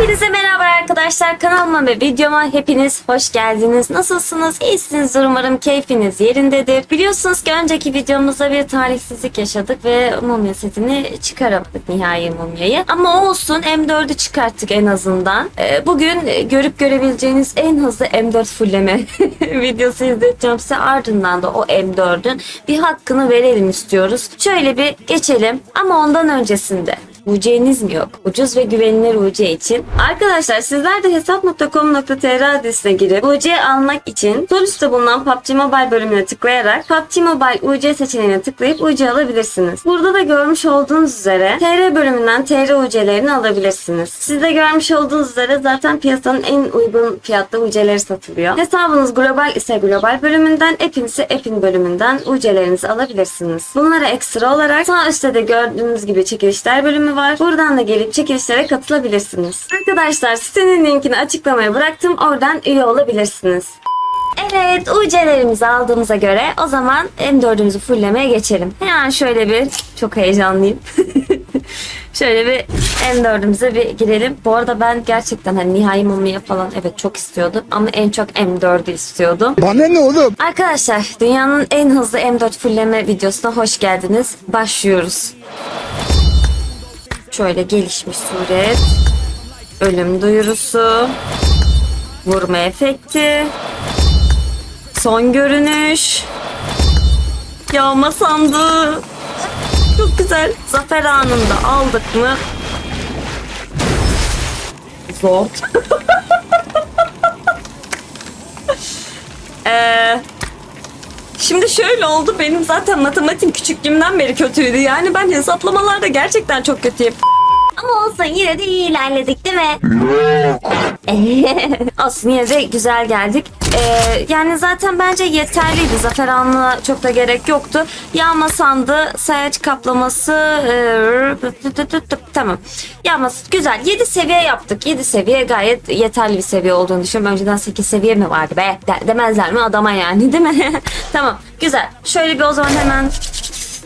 Hepinize merhaba arkadaşlar. Kanalıma ve videoma hepiniz hoş geldiniz. Nasılsınız? İyisinizdir umarım. Keyfiniz yerindedir. Biliyorsunuz ki önceki videomuzda bir talihsizlik yaşadık ve mumya setini çıkaramadık nihai mumyayı. Ama olsun M4'ü çıkarttık en azından. Ee, Bugün görüp görebileceğiniz en hızlı M4 fulleme videosu izleteceğim size. Ardından da o M4'ün bir hakkını verelim istiyoruz. Şöyle bir geçelim ama ondan öncesinde UC'niz mi yok? Ucuz ve güvenilir UC için. Arkadaşlar sizler de hesap.com.tr adresine girip UC almak için sol üstte bulunan PUBG Mobile bölümüne tıklayarak PUBG Mobile UC seçeneğine tıklayıp UC alabilirsiniz. Burada da görmüş olduğunuz üzere TR bölümünden TR UC'lerini alabilirsiniz. Siz de görmüş olduğunuz üzere zaten piyasanın en uygun fiyatlı UC'leri satılıyor. Hesabınız global ise global bölümünden, app'in ise app'in bölümünden UC'lerinizi alabilirsiniz. Bunlara ekstra olarak sağ üstte de gördüğünüz gibi çekilişler bölümü var. Buradan da gelip çekilişlere katılabilirsiniz. Arkadaşlar sitenin linkini açıklamaya bıraktım. Oradan üye olabilirsiniz. Evet UC'lerimizi aldığımıza göre o zaman M4'ümüzü fulllemeye geçelim. Hemen şöyle bir çok heyecanlıyım. şöyle bir M4'ümüze bir girelim. Bu arada ben gerçekten hani nihai mumya falan evet çok istiyordum ama en çok M4'ü istiyordum. Bana ne oğlum? Arkadaşlar dünyanın en hızlı M4 fulleme videosuna hoş geldiniz. Başlıyoruz. Şöyle gelişmiş suret. Ölüm duyurusu. Vurma efekti. Son görünüş. Yağma sandığı. Çok güzel. Zafer anında aldık mı? Zor. Eee Şimdi şöyle oldu benim zaten matematik küçüklüğümden beri kötüydü. Yani ben hesaplamalarda gerçekten çok kötüyüm. Olsun yine de iyi ilerledik değil mi? olsun yine de güzel geldik. Ee, yani zaten bence yeterliydi. Zafer Anlı'na çok da gerek yoktu. Yağma sandı, sayaç kaplaması ee, tamam. Yağması güzel. 7 seviye yaptık. 7 seviye gayet yeterli bir seviye olduğunu düşünüyorum. Önceden 8 seviye mi vardı be? De- demezler mi adama yani değil mi? tamam güzel. Şöyle bir o zaman hemen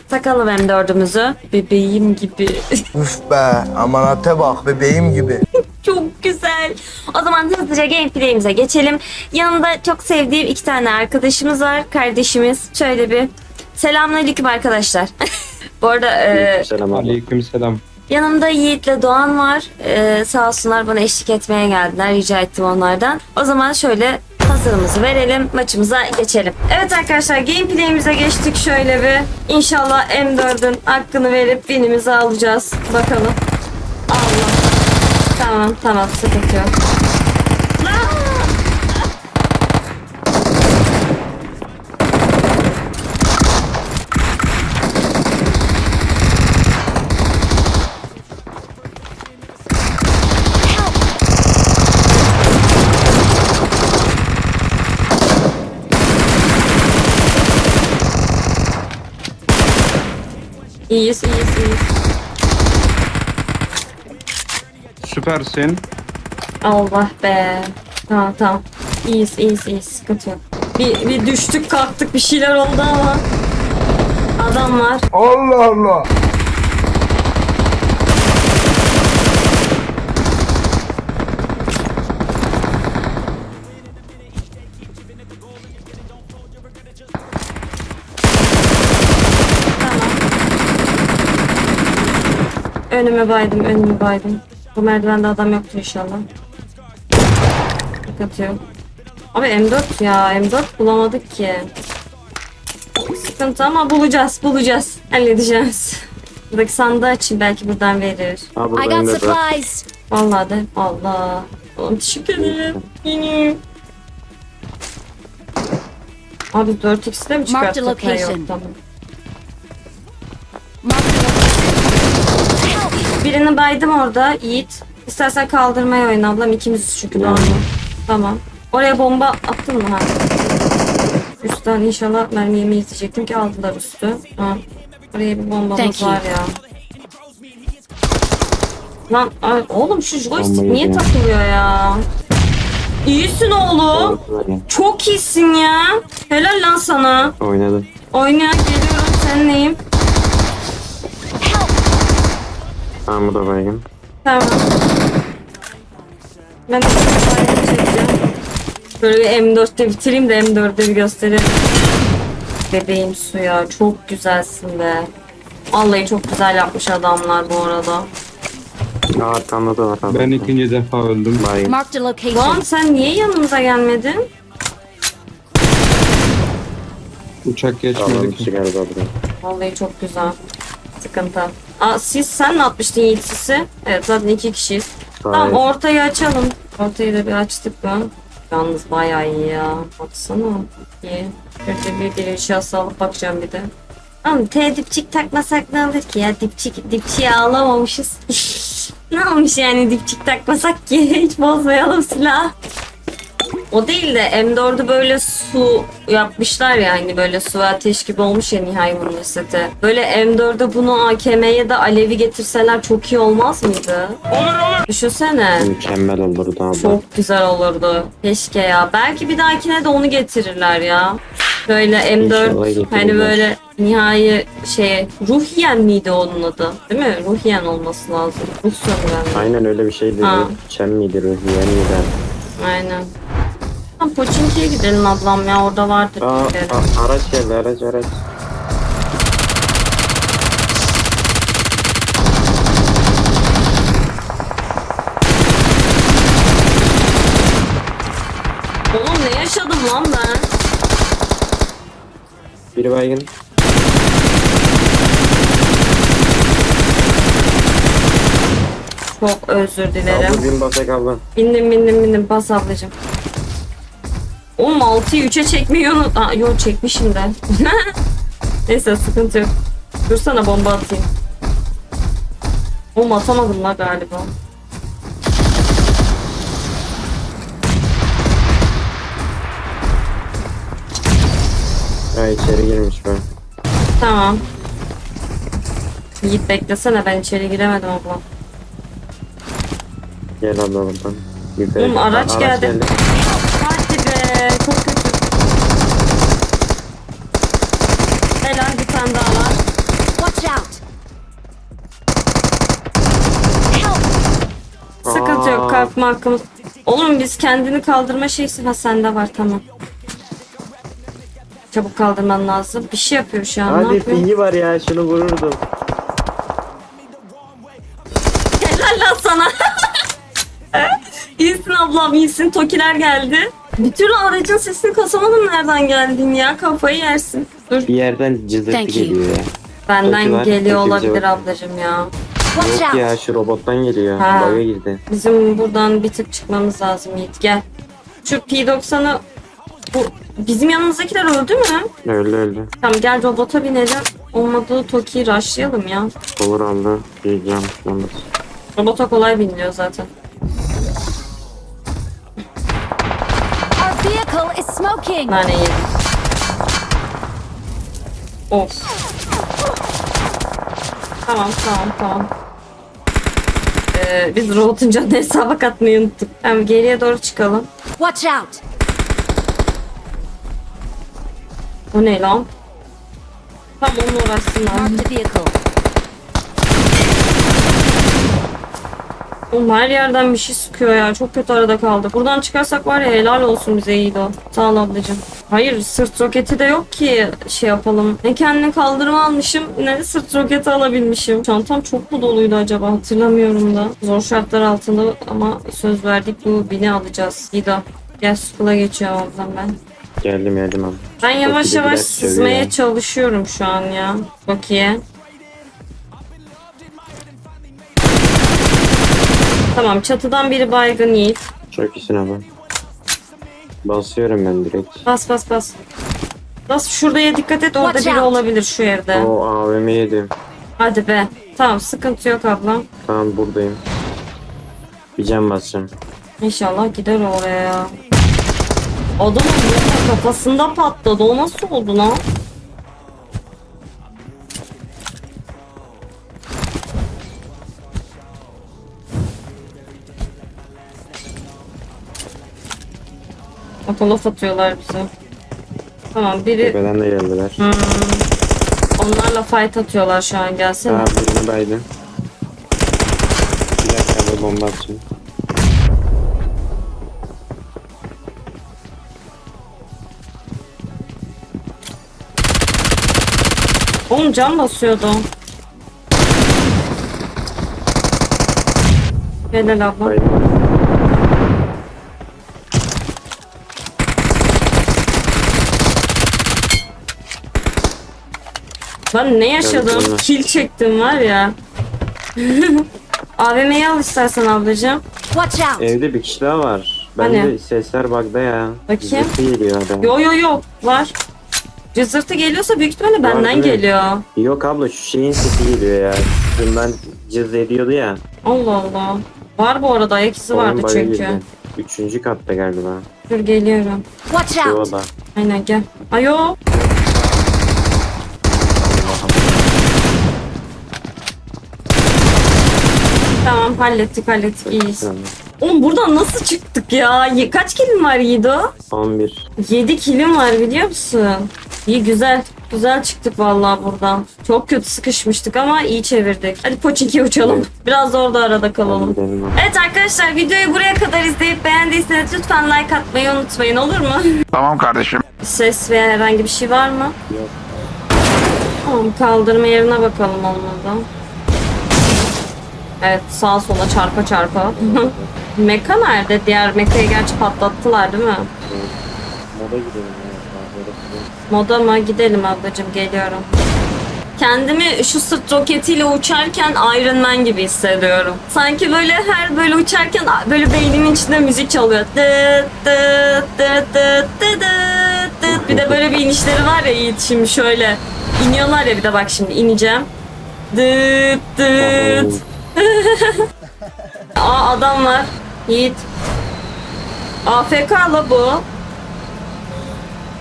takalım M4'ümüzü. Bebeğim gibi. Üf be amanate bak bebeğim gibi. Çok güzel. O zaman hızlıca gameplay'imize geçelim. Yanımda çok sevdiğim iki tane arkadaşımız var. Kardeşimiz. Şöyle bir selamünaleyküm arkadaşlar. Bu arada e, Selam aleyküm selam. yanımda Yiğit'le Doğan var. E, sağ olsunlar bana eşlik etmeye geldiler. Rica ettim onlardan. O zaman şöyle hazırımızı verelim. Maçımıza geçelim. Evet arkadaşlar gameplay'imize geçtik şöyle bir. İnşallah M4'ün hakkını verip winimizi alacağız. Bakalım. Allah. Tamam tamam sıkıntı yok. İyiyiz iyiyiz iyiyiz. Süpersin. Allah be. Tamam tamam. İyiyiz iyiyiz iyiyiz. Sıkıntı yok. Bir, bir düştük kalktık bir şeyler oldu ama. Adam var. Allah Allah. Önüme baydım önüme baydım. Bu merdivende adam yoktur inşallah. Sıkıntı yok. Abi M4 ya M4 bulamadık ki. Sıkıntı ama bulacağız bulacağız. Halledeceğiz. Buradaki sandığı açayım belki buradan verir. Ha I got supplies. Vallahi de Allah. Oğlum teşekkür ederim. Yeni. Abi 4x'de mi Mark the çıkarttık? Ha, yok, location. tamam. Mark the location. Birini baydım orada Yiğit. İstersen kaldırmaya oyna ablam ikimiz çünkü doğru. Tamam. Oraya bomba attın mı ha? Üstten inşallah mermi yemeyi diyecektim ki aldılar üstü. Ha. Oraya bir bombamız Thank you. var ya. Lan ay, oğlum şu joystick Bombayı niye yedim. takılıyor ya? İyisin oğlum. Çok iyisin ya. Helal lan sana. Oynadım. Oynayan geliyorum sen Ha bu da baygın. Tamam. Ben de bir çekeceğim. Böyle bir M4'te bitireyim de M4'te bir göstereyim. Bebeğim suya çok güzelsin be. Vallahi çok güzel yapmış adamlar bu arada. Ya da var adam. Ben ikinci defa öldüm. Baygın. Marked a Lan location. sen niye yanımıza gelmedin? Uçak geçmedi dışı ki. galiba buraya. Vallahi çok güzel. Sıkıntı. Aa siz sen mi atmıştın Yiğit sisi? Evet zaten iki kişiyiz. Tamam Hayır. ortayı açalım. Ortayı da bir açtık mı? Yalnız bayağı iyi ya. Baksana. İyi. Şöyle bir giriş alıp bakacağım bir de. Oğlum T dipçik takmasak ne olur ki ya? Dipçik, dipçiği alamamışız. ne olmuş yani dipçik takmasak ki? Hiç bozmayalım silah. O değil de M4'ü böyle su yapmışlar ya hani böyle su ve ateş gibi olmuş ya nihai seti. Böyle M4'e bunu AKM'ye de alevi getirseler çok iyi olmaz mıydı? Olur olur. Düşünsene. Mükemmel olurdu abla. Çok güzel olurdu. Keşke ya. Belki bir dahakine de onu getirirler ya. Böyle M4 İnşallah getirirler. hani böyle nihai şey Ruhiyen miydi onun adı? Değil mi? Ruhiyen olması lazım. Ruh sömüren. Aynen öyle bir şeydi. Ha. Çem miydi, Ruhiye miydi? Aynen. Tamam Poçinki'ye gidelim ablam ya orada vardır. Aa, bir kere. a- araç geldi, araç, araç. Oğlum ne yaşadım lan ben? Biri baygın. Çok özür dilerim. Abla bin basak abla. Bindim bindim bindim bas ablacım. Oğlum 6'yı 3'e çekmeyi unut. Aa, yok çekmişim de. Neyse sıkıntı yok. Dursana bomba atayım. Oğlum atamadım la galiba. Ha içeri girmiş ben. Tamam. Yiğit beklesene ben içeri giremedim abla. Gel abla buradan. Yukarı. Oğlum, araç Aa, geldi. Hadi be çok kötü. Helal bir tane daha var. Watch out. Help. Sıkıntı yok Aa. Kalkma hakkımız. Oğlum biz kendini kaldırma şeysi ha sende var tamam. Çabuk kaldırman lazım. Bir şey yapıyor şu an. ne Hadi yapıyor? pingi var ya şunu vururdum. Helal lan sana. iyisin ablam iyisin. Tokiler geldi. Bir türlü aracın sesini kasamadım nereden geldin ya. Kafayı yersin. Dur. Bir yerden cızırtı Thank you. geliyor ya. Benden Toki var, geliyor Toki olabilir ablacım ya. Watch Yok out. ya şu robottan geliyor. Ha. Baga girdi. Bizim buradan bir tık çıkmamız lazım Yiğit. Gel. Şu P90'ı bu bizim yanımızdakiler öldü mü? Öldü öldü. Tamam gel robota binelim. Olmadığı Toki'yi rushlayalım ya. Olur abla. Diyeceğim. Yalnız. Robota kolay biniliyor zaten. Our vehicle is smoking. Nane yedim. Of. Tamam tamam tamam. Ee, biz robotun canını hesaba katmayı unuttuk. Tamam geriye doğru çıkalım. Watch out. O ne lan? Tamam onunla uğraşsınlar. Vehicle. Oğlum her yerden bir şey sıkıyor ya. Çok kötü arada kaldı. Buradan çıkarsak var ya helal olsun bize iyi o. Sağ ol ablacığım. Hayır sırt roketi de yok ki şey yapalım. Ne kendini kaldırma almışım ne de sırt roketi alabilmişim. Çantam çok mu doluydu acaba hatırlamıyorum da. Zor şartlar altında ama söz verdik bu bini alacağız. İdo. Gel school'a geçiyorum ablam ben. Geldim geldim abi. Ben yavaş yavaş sızmaya ya. çalışıyorum şu an ya. Toki'ye. Tamam çatıdan biri baygın Yiğit. Çok iyisin abi. Basıyorum ben direkt. Bas bas bas. Bas şuraya dikkat et orada Watch biri out. olabilir şu evde. O AVM yedim. Hadi be. Tamam sıkıntı yok ablam. Tamam buradayım. Bir can basacağım. İnşallah gider oraya ya. Adamın kafasında patladı. O nasıl oldu lan? Atala satıyorlar bize. Tamam biri... Tepeden de geldiler. Hmm. Onlarla fight atıyorlar şu an gelsene. Daha birini baydın. Bir dakika da bomba atacağım. Oğlum can basıyordu. Helal abla. Baydın. Ben ne yaşadım? Tabii, Kill çektim var ya. AVM'yi al istersen ablacığım. Watch out! Evde bir kişi daha var. Hani? Bende sesler bug'da ya. Bakayım. Zıpı geliyor adam. Yo yo yo var. Cızırtı geliyorsa büyük ihtimalle benden değil mi? geliyor. Yok abla şu şeyin sesi geliyor ya. Şundan cız ediyordu ya. Allah Allah. Var bu arada ayak izi vardı bug'a çünkü. girdi. Üçüncü katta galiba. Dur geliyorum. Watch Şu out! oda. Aynen gel. Ayo. Tamam hallettik hallettik iyiyiz. Tamam. Oğlum buradan nasıl çıktık ya? Ye- Kaç kilim var Yiğido? 11. 7 kilim var biliyor musun? İyi güzel. Güzel çıktık vallahi buradan. Çok kötü sıkışmıştık ama iyi çevirdik. Hadi Poçinki'ye uçalım. Biraz da orada arada kalalım. gidelim. Evet arkadaşlar videoyu buraya kadar izleyip beğendiyseniz lütfen like atmayı unutmayın olur mu? Tamam kardeşim. Ses veya herhangi bir şey var mı? Yok. Tamam kaldırma yerine bakalım olmadı. Evet sağa sola çarpa çarpa. Meka nerede? Diğer Meka'yı gerçi patlattılar değil mi? Moda gidelim ya. Moda mı? Gidelim ablacığım geliyorum. Kendimi şu sırt roketiyle uçarken Iron Man gibi hissediyorum. Sanki böyle her böyle uçarken böyle beynimin içinde müzik çalıyor. Dıt dıt dıt dıt dıt dıt. Bir de böyle bir inişleri var ya Yiğit şimdi şöyle. iniyorlar ya bir de bak şimdi ineceğim. Dıt dıt. Aa adam var. Yiğit. AFK la bu.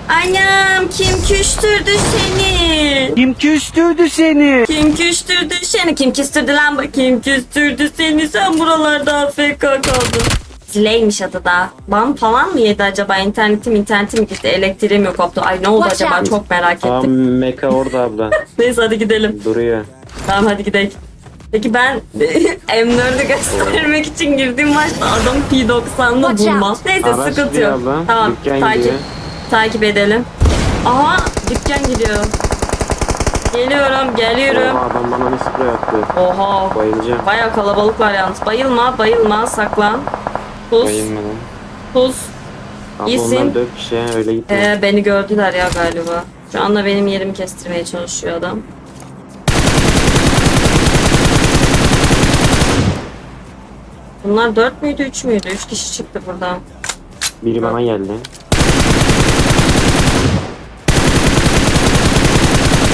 Anam kim küstürdü seni? Kim küstürdü seni? Kim küstürdü seni? Kim küstürdü lan bu? Kim küstürdü seni? Sen buralarda AFK kaldın. Zileymiş adı da. Ban falan mı yedi acaba? İnternetim internetim mi gitti? Elektriğim yok koptu. Ay ne oldu Watch acaba? out. Çok merak Aa ettim. Meka orada abla. Neyse hadi gidelim. Duruyor. Tamam hadi gidelim. Peki ben M4'ü göstermek için girdiğim maçta adam P90'lı Watch bulmam. out. Neyse Araç sıkıntı yok. Tamam Dükkan takip, gidiyor. takip edelim. Aha dükkan gidiyor. Geliyorum geliyorum. Oha adam bana ne sprey attı. Oha. Bayılacağım. Baya kalabalık var yalnız. Bayılma bayılma saklan. Pus Bayılmadım. pus. Abla İyisin. onlar dört kişi ya, öyle gitme. Ee, beni gördüler ya galiba. Şu anda benim yerimi kestirmeye çalışıyor adam. Bunlar dört müydü üç müydü? Üç kişi çıktı buradan. Biri bana geldi.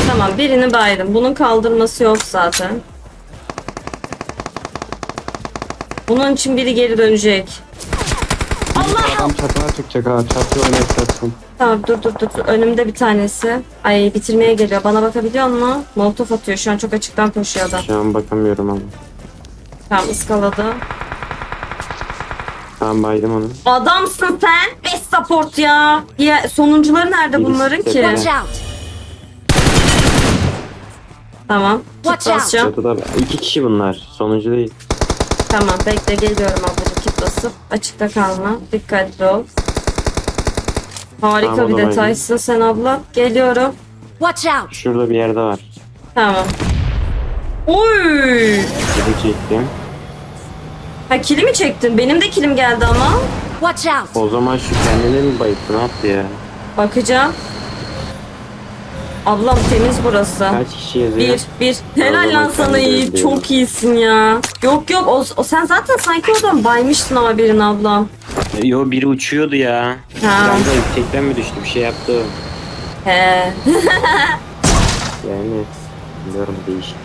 Tamam birini baydım. Bunun kaldırması yok zaten. Bunun için biri geri dönecek. Allah! Adam çatığa çıkacak ha. Çatı oynak çatsın. Tamam dur dur dur. dur. Önümde bir tanesi. Ay bitirmeye geliyor. Bana bakabiliyor musun? Molotof atıyor. Şu an çok açıktan koşuyor adam. Şu an bakamıyorum ama. Tamam ıskaladı. Tamam baydım onu. Adamsın sen. Best support ya. Ya sonuncuları nerede Birisi bunların ki? Watch out! Tamam. Kit Watch out. basacağım. Çatıda iki kişi bunlar. Sonuncu değil. Tamam bekle geliyorum ablacığım kit basıp. Açıkta kalma. Dikkatli ol. Harika Tamam, bir da detaysın sen abla. Geliyorum. Watch out! Şurada bir yerde var. Tamam. Oy! Kili çektim. Ha kili mi çektin? Benim de kilim geldi ama. Watch out! O zaman şu kendini mi bayıttı ne yaptı ya? Bakacağım. Ablam temiz burası. Kaç kişi yazıyor? Bir, bir. Helal lan sana iyi. Çok iyisin ya. Yok yok o, o sen zaten sanki oradan baymıştın ama birini ablam. Yo biri uçuyordu ya. Ha. Ben de yüksekten mi düştü bir şey yaptı. He. Yani bilmiyorum değişik.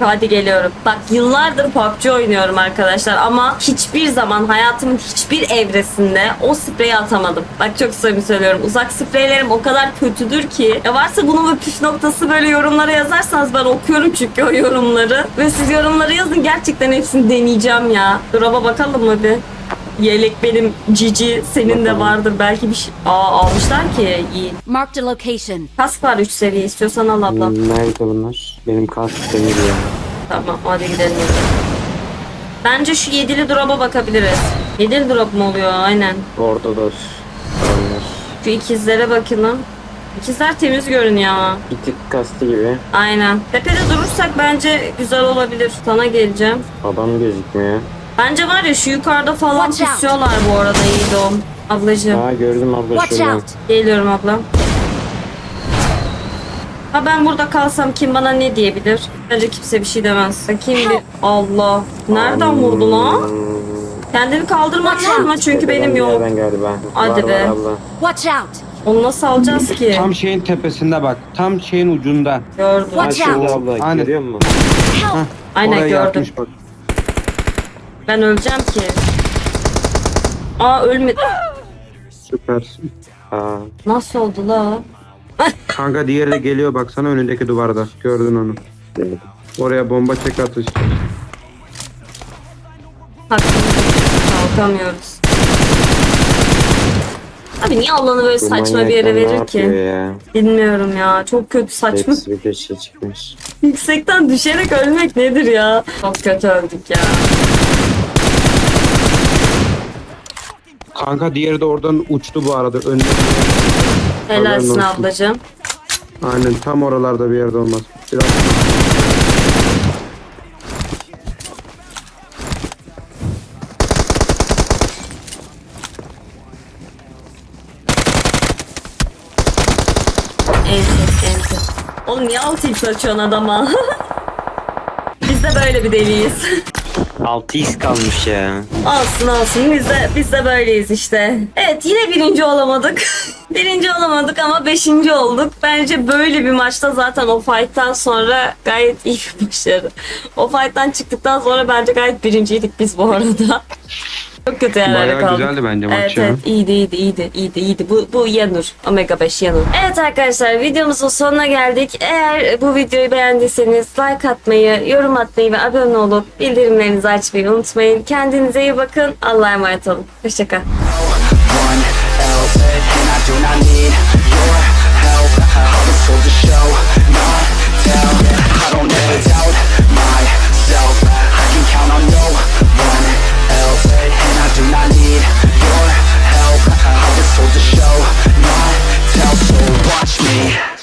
Hadi geliyorum. Bak yıllardır PUBG oynuyorum arkadaşlar ama hiçbir zaman hayatımın hiçbir evresinde o spreyi atamadım. Bak çok samimi söylüyorum. Uzak spreylerim o kadar kötüdür ki. Ya varsa bunun bir püf noktası böyle yorumlara yazarsanız ben okuyorum çünkü o yorumları. Ve siz yorumları yazın gerçekten hepsini deneyeceğim ya. Drop'a bakalım mı bir? Yelek benim cici senin de vardır belki bir şey. Aa almışlar ki iyi. Marked a location. Kask var 3 seviye istiyorsan al ablam. Nerede bunlar? Benim kask ya. Tamam hadi gidelim. Bence şu yedili drop'a bakabiliriz. Yedili drop mu oluyor? Aynen. Ortodos. Onlar. Şu ikizlere bakalım. İkizler temiz görünüyor. Bir tık kastı gibi. Aynen. Tepede durursak bence güzel olabilir. Sana geleceğim. Adam gözükmüyor. Bence var ya şu yukarıda falan Watch out. pusuyorlar bu arada Yiğidom. Ablacığım. Aa gördüm abla Watch şuradan. out! Geliyorum ablam. Ha ben burada kalsam kim bana ne diyebilir? Bence kimse bir şey demez. Kim bir... Allah. Nereden vurdu lan? Kendini lazım out. çünkü benim yok. Ben galiba. Hadi var, be. Var abla. Watch out! Onu nasıl alacağız ki? Tam şeyin tepesinde bak. Tam şeyin ucunda. Gördüm. Ha Watch şurada out. abla Aynen. görüyor musun? Help! Aynen Oraya gördüm. yakmış bak. Ben öleceğim ki. Aa ölmedi. Süpersin. Aa, Nasıl oldu la? Kanka diğeri de geliyor baksana önündeki duvarda. Gördün onu. Oraya bomba çek atış. Hakkımız kalkamıyoruz. Abi niye Allah'ını böyle saçma bir yere verir ki? Ya? Bilmiyorum ya. Çok kötü saçma. Hepsi bir köşe çıkmış. Yüksekten düşerek ölmek nedir ya? Çok kötü öldük ya. Kanka diğeri de oradan uçtu bu arada. Önüne. Helalsin olsun. ablacığım. Aynen tam oralarda bir yerde olmaz. Biraz Enti, enti. Oğlum niye altı x açıyorsun adama? Biz de böyle bir deliyiz. 6x kalmış ya. olsun olsun biz de, biz de böyleyiz işte. Evet yine birinci olamadık. birinci olamadık ama beşinci olduk. Bence böyle bir maçta zaten o fight'tan sonra gayet iyi bir başarı. O fight'tan çıktıktan sonra bence gayet birinciydik biz bu arada. Çok kötü yerlerde Bayağı kaldık. güzeldi bence maç Evet ya. evet iyiydi iyiydi iyiydi iyiydi iyiydi. Bu, bu Yanur. Omega 5 Yanur. Evet arkadaşlar videomuzun sonuna geldik. Eğer bu videoyu beğendiyseniz like atmayı, yorum atmayı ve abone olup bildirimlerinizi açmayı unutmayın. Kendinize iyi bakın. Allah'a emanet olun. Hoşçakal. I don't ever doubt